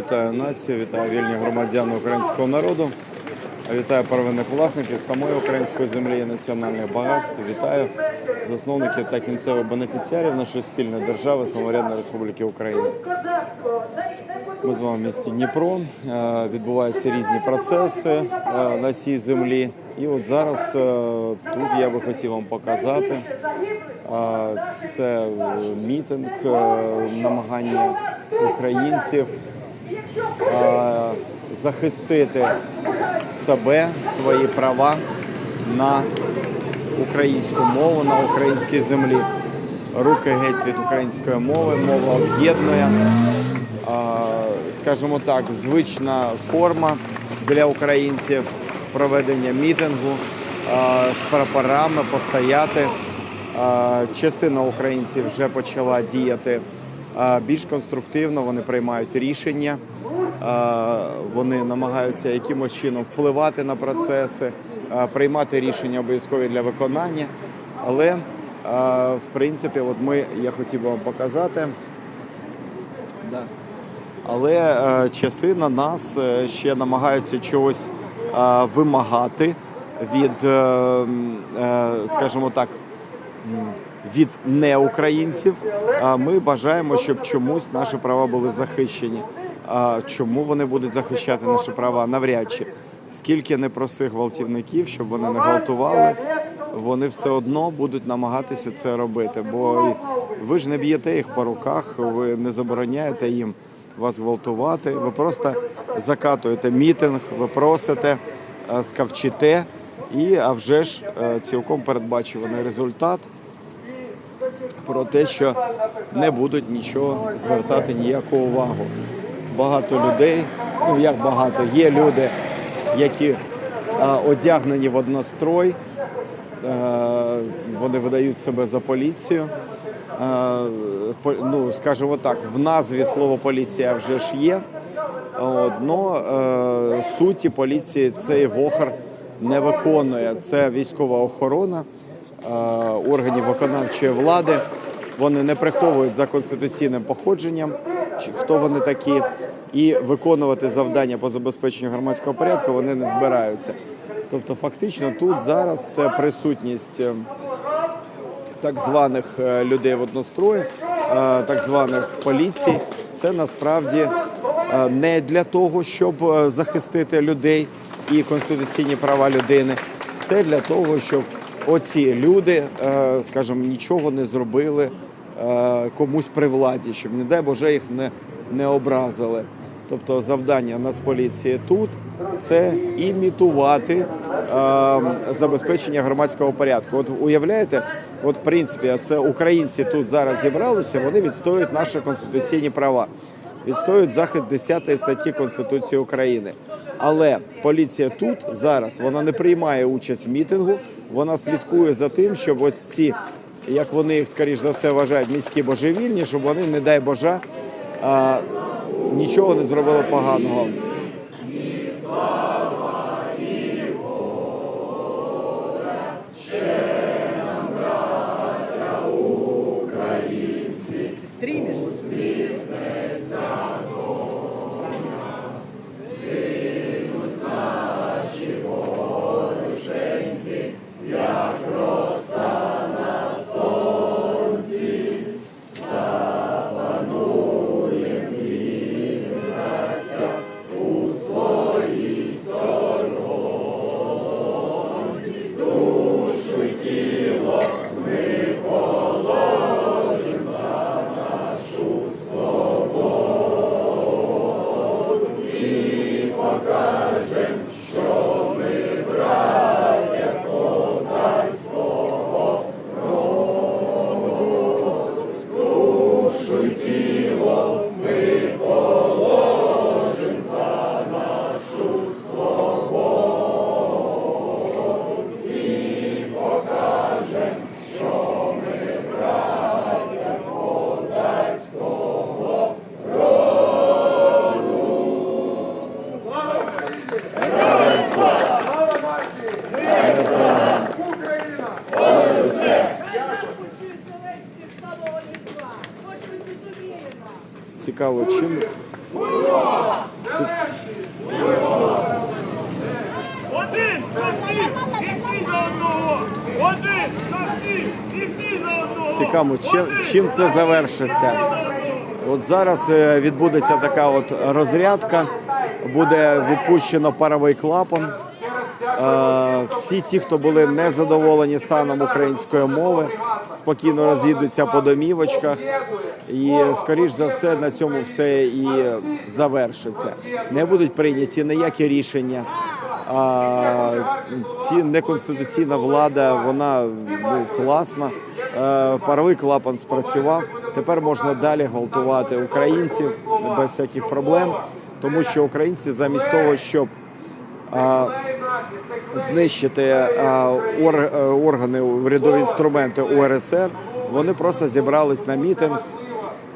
Вітаю націю, вітаю вільні громадяни українського народу. Вітаю первинних власників самої української землі і національних багатств. Вітаю засновників та кінцевих бенефіціарів нашої спільної держави Самоврядної Республіки Україна. Ми з вами в місті Дніпро. Е, Відбуваються різні процеси е, на цій землі. І от зараз е, тут я би хотів вам показати. Це мітинг, намагання українців захистити себе, свої права на українську мову, на українській землі. Руки геть від української мови, мова об'єднує. Скажімо так, звична форма для українців проведення мітингу з прапорами постояти. Частина українців вже почала діяти більш конструктивно, вони приймають рішення, вони намагаються якимось чином впливати на процеси, приймати рішення обов'язкові для виконання. Але в принципі, от ми я хотів би вам показати. Але частина нас е, ще намагаються чогось вимагати від, е, м, е, скажімо так, від неукраїнців. Ми бажаємо, щоб чомусь наші права були захищені. Чому вони будуть захищати наші права? Навряд чи. Скільки не проси гвалтівників, щоб вони не гвалтували, вони все одно будуть намагатися це робити. Бо ви ж не б'єте їх по руках, ви не забороняєте їм вас гвалтувати. Ви просто закатуєте мітинг, ви просите, е, скавчите, і а вже ж е, цілком передбачуваний результат про те, що не будуть нічого звертати ніяку увагу. Багато людей, ну як багато, є люди, які е, одягнені в однострой, е, вони видають себе за поліцію. Е, по- ну, скажімо так, в назві слово поліція вже ж є. От, но е, суті поліції цей вохор не виконує. Це військова охорона органів виконавчої влади. Вони не приховують за конституційним походженням, хто вони такі, і виконувати завдання по забезпеченню громадського порядку вони не збираються. Тобто, фактично, тут зараз це присутність. е, так званих е, людей в однострої, е, так званих поліцій, це насправді е, не для того, щоб е, захистити людей і конституційні права людини. Це для того, щоб оці люди, е, скажімо, нічого не зробили е, комусь при владі, щоб, не дай Боже, їх не, не образили. Тобто завдання Нацполіції тут це імітувати е, забезпечення громадського порядку. От уявляєте, от в принципі, це українці тут зараз зібралися, вони відстоюють наші конституційні права, відстоюють захист 10 статті Конституції України. Але поліція тут зараз вона не приймає участь в мітингу, вона слідкує за тим, щоб ось ці, як вони скоріш за все вважають, міські божевільні, щоб вони, не дай Божа, нічого не зробили поганого. Цікаво, це Один за всіх і всі за одного! Один за всіх і всі за одного! Цікаво, чим, чим це завершиться? От зараз е, відбудеться така от розрядка, буде відпущено паровий клапан. Е, Всі ті, хто були незадоволені станом української мови, спокійно роз'їдуться по домівочках, і скоріш за все на цьому все і завершиться. Не будуть прийняті ніякі рішення. А ці неконституційна влада, вона ну, класна. Е, Паровий клапан спрацював. Тепер можна далі гвалтувати українців без всяких проблем, тому що українці замість того, щоб знищити ор- е, органи, урядові інструменти УРСР, вони просто зібрались на мітинг.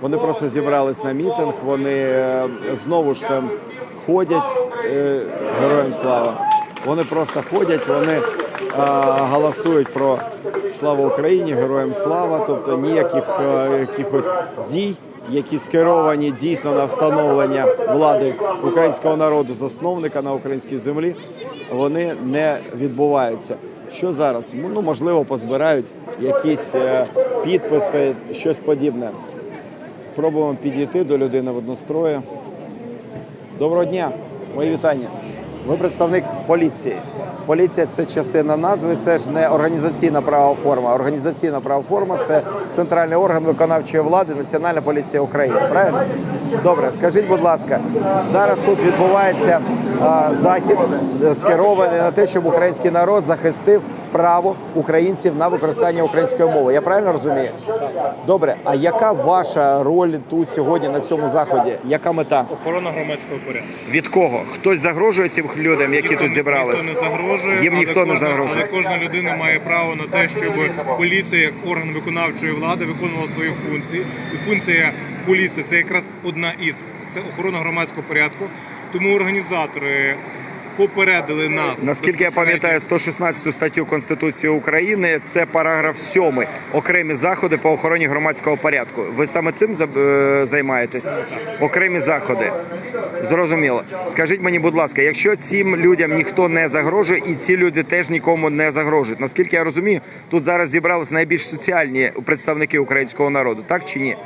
Вони просто зібрались на мітинг. Вони е, знову ж там ходять е, героям слава. Вони просто ходять, вони голосують про слава Україні, героям слава, тобто ніяких е, якихось дій, які скеровані дійсно на встановлення влади українського народу, засновника на українській землі, вони не відбуваються. Що зараз? Ну можливо, позбирають якісь е, підписи, щось подібне. Пробуємо підійти до людини в однострої. Доброго дня, мої вітання. Ви представник поліції. Поліція це частина назви, це ж не організаційна правова форма. Організаційна правова форма це центральний орган виконавчої влади, Національна поліція України. Правильно? Добре, скажіть, будь ласка, зараз тут відбувається а, захід е, скерований на те, щоб український народ захистив право українців на використання української мови. Я правильно розумію? Добре, а яка ваша роль тут сьогодні на цьому заході? Яка мета? Охорона громадського порядку. Від кого? Хтось загрожує цим людям, які тут зібрались? Ніхто не загрожує. Їм але ніхто не кожна- загрожує. Але кожна людина має право на те, щоб поліція, як орган виконавчої влади, виконувала свої функції. І функція поліції це якраз одна із це охорона громадського порядку. Тому організатори попередили нас. Наскільки я пам'ятаю, 116 статтю Конституції України це параграф 7. Окремі заходи по охороні громадського порядку. Ви саме цим е, займаєтесь? Окремі заходи. Зрозуміло. Скажіть мені, будь ласка, якщо цим людям ніхто не загрожує, і ці люди теж нікому не загрожують. Наскільки я розумію, тут зараз зібрались найбільш соціальні представники українського народу, так чи ні?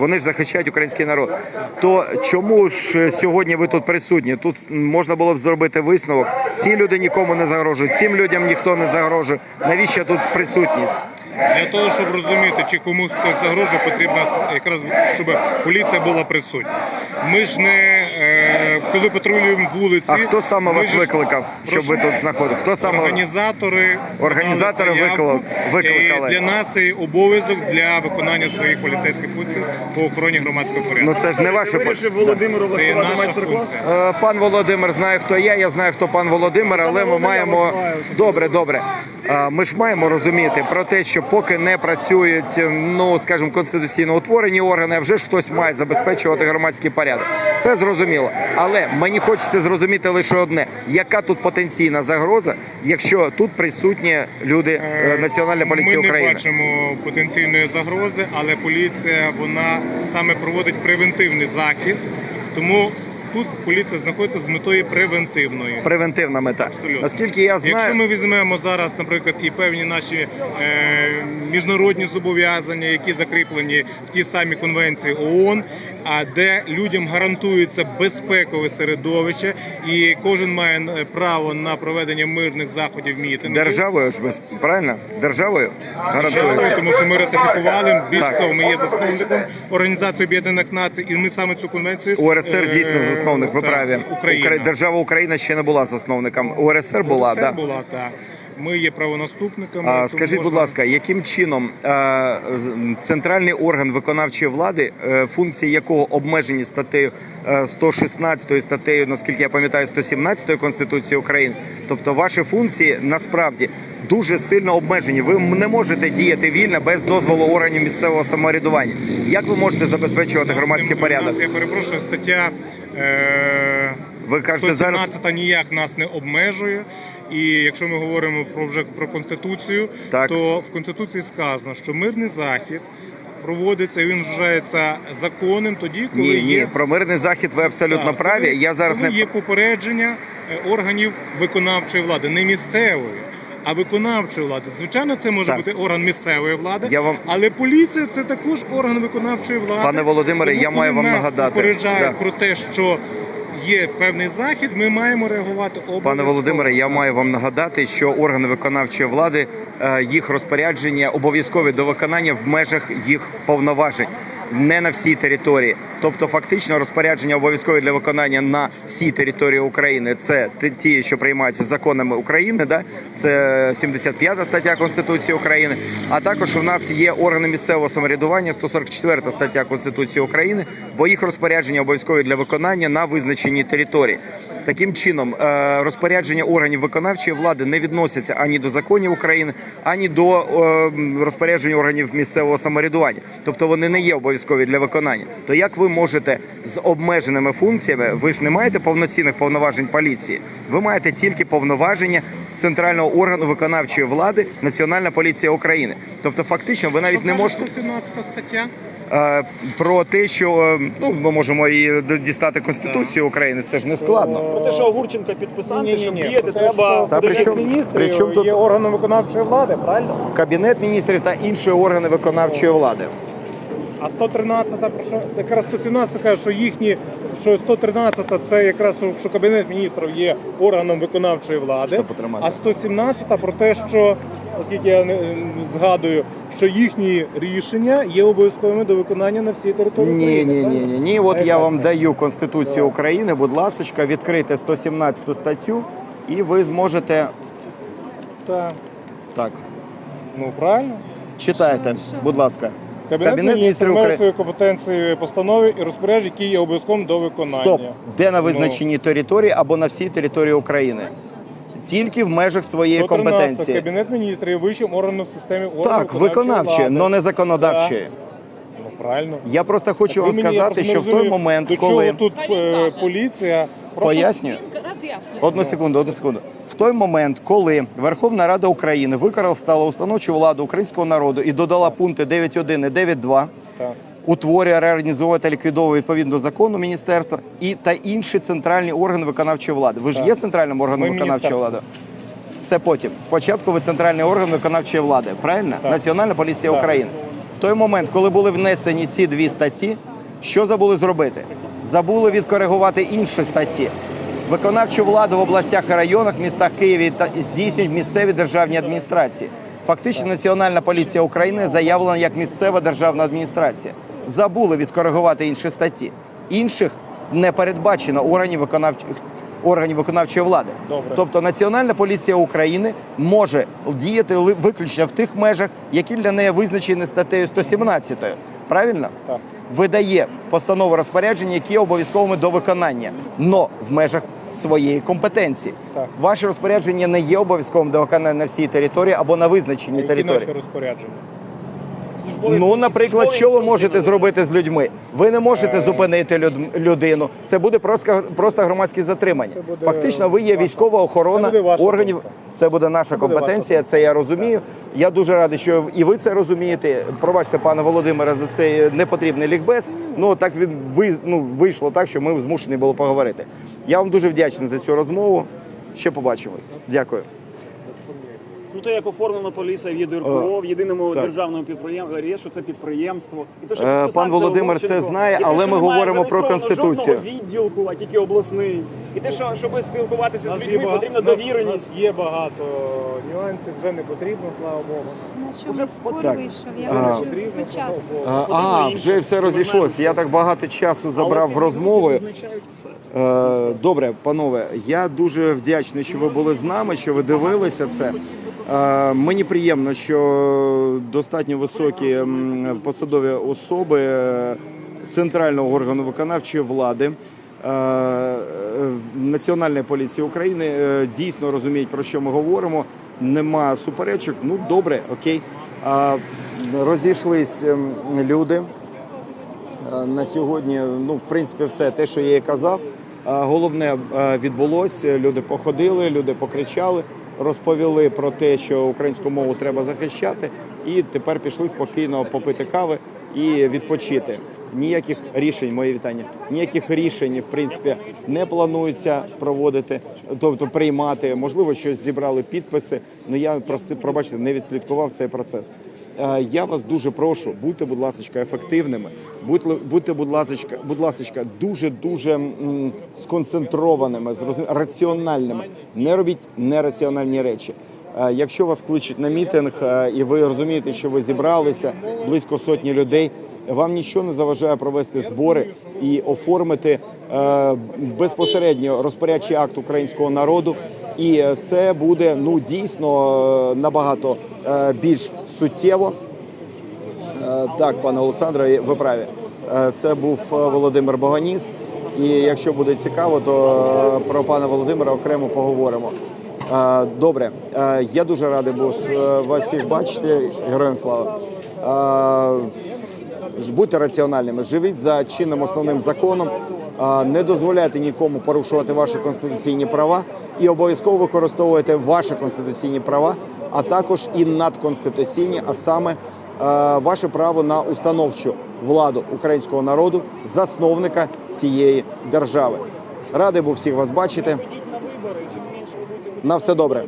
Вони ж захищають український народ. То чому ж е, сьогодні ви тут присутні? Тут можна було б зробити висновок. Ці люди нікому не загрожують, цим людям ніхто не загрожує. Навіщо тут присутність? Для того, щоб розуміти, чи комусь хтось загрожує, потрібно якраз щоб поліція була присутня. Ми ж не е, коли патрулюємо вулиці. А хто саме вас ж- викликав, щоб ви тут знаходили? Хто саме Організатори Організатори викликали- викликали. І для нас це обов'язок для виконання своїх поліцейських функцій по охороні громадського порядку. ну це ж не ваше Вирішив Володимиру це наша функція. Е, Пан Володимир знає, хто я. Я знаю, хто пан Володимир, але ми маємо добре, добре. Е, Ми ж маємо розуміти про те, що поки не працюють, е, ну скажімо, конституційно утворені органи, а вже ж хтось має забезпечувати громадський порядок. Це зрозуміло. Але мені хочеться зрозуміти лише одне: яка тут потенційна загроза, якщо тут присутні люди е, Національної поліції Ми не України? бачимо потенційної загрози, але поліція вона саме проводить превентивний захід. Тому тут поліція знаходиться з метою превентивної. Превентивна мета. Абсолютно. Наскільки я знаю, Якщо ми візьмемо зараз, наприклад, і певні наші е, міжнародні зобов'язання, які закріплені в ті самі конвенції ООН, а де людям гарантується безпекове середовище, і кожен має е, право на проведення мирних заходів мітингів. державою ж без правильно державою гарантується. тому що ми ратифікували. Більш того, ми є засновником Організації Об'єднаних Націй, і ми саме цю конвенцію УРСР е, дійсно засновник. Ви праві. Україна. Держава Україна ще не була засновником. УРСР була. Це Да. була так. Ми є правонаступниками. А, скажіть, будь ласка, яким чином е, центральний орган виконавчої влади, е, функції якого обмежені статтею е, 116 статтею, наскільки я пам'ятаю, 117 Конституції України, тобто ваші функції насправді дуже сильно обмежені. Ви не можете діяти вільно без дозволу органів місцевого самоврядування. Як ви можете забезпечувати громадський порядок? нас, Я перепрошую, стаття е, Ви кажете зараз 117 ніяк нас не обмежує. І якщо ми говоримо про вже про конституцію, Так. то в конституції сказано, що мирний захід проводиться він вважається законним тоді, коли Ні, ні, є про мирний захід ви абсолютно Так, праві. коли- Я зараз коли не є попередження е, органів виконавчої влади, не місцевої. А виконавчої влади, звичайно, це може Так. бути орган місцевої влади, Я вам- але поліція це також орган виконавчої влади. Пане Володимире, Тому, я маю вам нас нагадати. попереджають Да. про те, що є певний захід, ми маємо реагувати обов'язково. Пане Володимире, я маю вам нагадати, що органи виконавчої влади е, їх розпорядження обов'язкові до виконання в межах їх повноважень. Не на всій території, тобто фактично розпорядження обов'язкові для виконання на всій території України. Це ті- що приймаються законами України, да це 75 стаття Конституції України. А також у нас є органи місцевого самоврядування, 144 стаття Конституції України, бо їх розпорядження обов'язкові для виконання на визначеній території. Таким чином, е, розпорядження органів виконавчої влади не відносяться ані до законів України, ані до е, розпоряджень органів місцевого самоврядування. Тобто вони не є обов'язкові для виконання. То як ви можете з обмеженими функціями, ви ж не маєте повноцінних повноважень поліції, ви маєте тільки повноваження центрального органу виконавчої влади Національна поліція України. Тобто, фактично, ви навіть Що не можете 117 стаття. е, про те, що е, ну ми можемо і дістати Конституцію України. Це ж не складно. Про те, що Огурченка підписати, щоб Ні-ні-ні, діяти, треба... що Та при чому- міністрів при чому тут- є органом виконавчої влади, правильно? Кабінет міністрів та інші органи виконавчої влади. А 113 про що це якраз 117 каже, що їхні, що 113 це якраз що кабінет міністрів є органом виконавчої влади. Потримати? А 117 про те, що оскільки я не згадую, що їхні рішення є обов'язковими до виконання на всій території Ні, України. ні, ні, правильно? ні, ні. От А я вам це? даю Конституцію України. Будь ласка, відкрийте 117 статтю, і ви зможете Так. так. Ну правильно. Читайте, будь ласка. Кабінет, Кабінет міністрів України. свої компетенції постанови і розпорядження, які є обов'язковим до виконання. Стоп, де на Ну. визначеній території або на всій території України. Тільки в межах своєї 113. компетенції. Кабінет міністрів є вищим органом в системі органів Так, виконавче, але не законодавче. Ну правильно. Я просто хочу Так вам сказати, що в той момент, до коли чого тут е, поліція Прошу? пояснюю. Одну секунду, одну секунду. В той момент, коли Верховна Рада України використала установчу владу українського народу і додала пункти 9.1 і 9.2, Так. утворює, реорганізовує та ліквідовує відповідно до закону міністерства і та інші центральні органи виконавчої влади. Ви ж Так. є центральним органом Ми виконавчої влади? Це потім. Спочатку ви центральний орган виконавчої влади, правильно? Так. Національна поліція Так. України. В той момент, коли були внесені ці дві статті, що забули зробити? Забули відкоригувати інші статті. Виконавчу владу в областях і районах, містах Києві та здійснюють місцеві державні адміністрації. Фактично, Національна поліція України заявлена як місцева державна адміністрація. Забули відкоригувати інші статті. Інших не передбачено органів виконавчих органів виконавчої влади. Добре. Тобто Національна поліція України може діяти виключно в тих межах, які для неї визначені статтею 117. Правильно? Так. Видає постанови розпорядження, які є обов'язковими до виконання, но в межах своєї компетенції. Так. Ваше розпорядження не є обов'язковим до виконання на всій території або на визначеній Які території. наші розпорядження? Службові- Ну, наприклад, службові що ви можете зробити з людьми? Ви не можете Е. зупинити люд- людину. Це буде просто, просто громадське затримання. Буде Фактично, ви є військова охорона це органів. думка. Це буде наша компетенція. Це я розумію. Я дуже радий, що і ви це розумієте. Пробачте, пане Володимире, за цей непотрібний лікбез. Ну так він ви, ну, вийшло так, що ми змушені були поговорити. Я вам дуже вдячний за цю розмову. Ще побачимось. Дякую. Ну, те, як оформлена поліція в ЄДРПО, в єдиному так. державному підприємстві, що це підприємство. І те, що Е, підписав пан це Володимир це знає, І те, але що ми немає говоримо про Конституцію. жодного відділку, а тільки обласний. І те, що щоб спілкуватися з Нас є людьми, потрібна нас- довіреність. нас є багато нюансів, вже не потрібно, слава Богу. На що Уже ми спор так. вийшов? Я А. хочу Потрібно, спочатку. А, вже все розійшлося. Я так багато часу забрав в розмови. Е, Добре, панове, я дуже вдячний, що ви були з нами, що ви дивилися це. Мені приємно, що достатньо високі посадові особи центрального органу виконавчої влади. е, Національної поліції України е, дійсно розуміють, про що ми говоримо. Нема суперечок. Ну добре, окей. Розійшлись ем, люди. Е, На сьогодні, ну, в принципі, все те, що я і казав. Головне відбулося. Люди походили, люди покричали, розповіли про те, що українську мову треба захищати, і тепер пішли спокійно попити кави і відпочити. Ніяких рішень, моє вітання, ніяких рішень, в принципі, не планується проводити, тобто приймати. Можливо, щось зібрали підписи. але я прости, пробачте, не відслідкував цей процес. Е, Я вас дуже прошу, будьте, будь ласка, ефективними, будьте, будь ласка, будь ласка, дуже дуже сконцентрованими, раціональними. Не робіть нераціональні речі. Е, Якщо вас кличуть на мітинг, е, і ви розумієте, що ви зібралися близько сотні людей, вам нічого не заважає провести збори і оформити е, безпосередньо розпорядчий акт українського народу. І це буде ну дійсно набагато е, більш суттєво. Е, Так, пане Олександре, ви праві. Е, Це був е, Володимир Боганіс. І якщо буде цікаво, то про пана Володимира окремо поговоримо. Добре, я дуже радий був вас всіх бачити. Героям слава. Будьте раціональними, живіть за чинним основним законом, не дозволяйте нікому порушувати ваші конституційні права і обов'язково використовуйте ваші конституційні права, а також і надконституційні, а саме е, ваше право на установчу владу українського народу, засновника цієї держави. Радий був всіх вас бачити. На все добре.